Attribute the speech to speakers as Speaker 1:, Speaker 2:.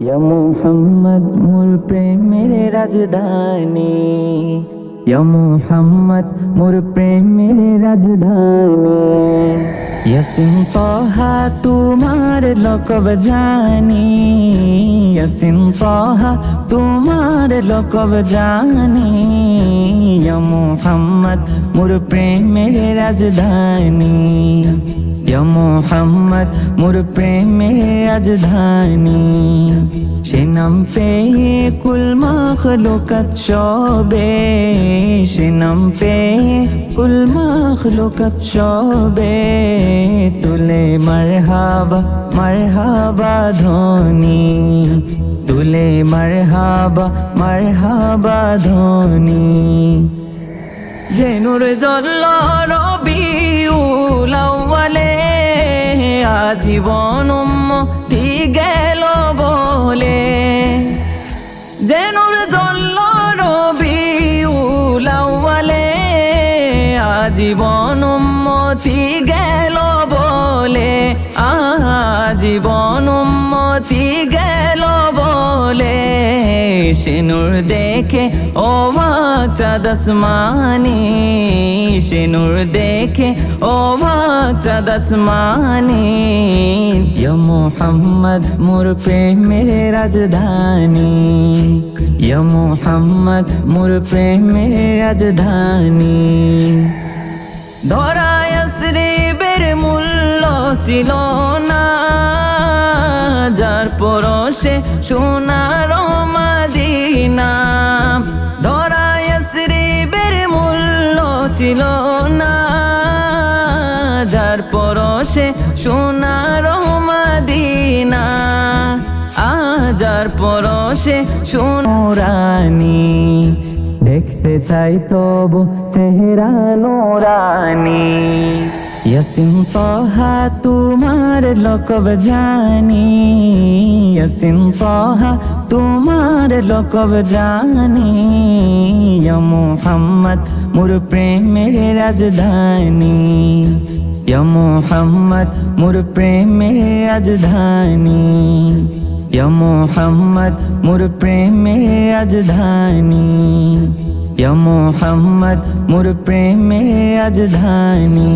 Speaker 1: ইয়া মুহাম্মদ মোর প্রেমের রাজধানী। ইয়া মুহাম্মদ মোর প্রেমের রাজধানী। ইয়াসিন তহা তোমার লকব জানি। ইয়াসিন তহা তোমার লকব জানি। ইয়া মুহাম্মদ মোর প্রেমের রাজধানী। মোহাম্মদ মোর প্রেমের রাজধানী সে নাম পেয়ে কুল মাখলুকাত সবে সে নাম পেয়ে কুল মাখলুকাত সবে তুলে মারহাবা মারহাবা ধ্বনি তুলে মারহাবা মারহাবা ধ্বনি যে নূর জল্ল রবিউল আউয়ালে আজীবন উম্মতি গেল বলে। যে নূর জল্ল রবি উলাওয়ালে আজীবন উম্মতি গেল বলে। আজীবন উম্মতি সিনুর দেখে, ও চাদসমানি সিনুর দেখে, ও চাদসমানি ইয়া মোহাম্মদ মোর প্রেমের রাজধানী। ইয়া মোহাম্মদ মোর প্রেমের রাজধানী। ধরায় শ্রীবের মূল্য ছিল না, যার পরশে সোনার মাদিনা ধরায় শ্রীবের মূল্য ছিল না। যার পরশে সোনার মাদিনা আজার পরশে সোনারানি দেখতে চাই তবু চেহারা নোরানি। ইয়াসিন তহা তোমার লকব জানি। ইয়াসিন তহা তোমার লকব জানি। মুহাম্মদ, মোর প্রেমের রাজধানী। মুহাম্মদ, মোর প্রেমের রাজধানী। মুহাম্মদ, মোর প্রেমের রাজধানী। মুহাম্মদ, মোর প্রেমের রাজধানী।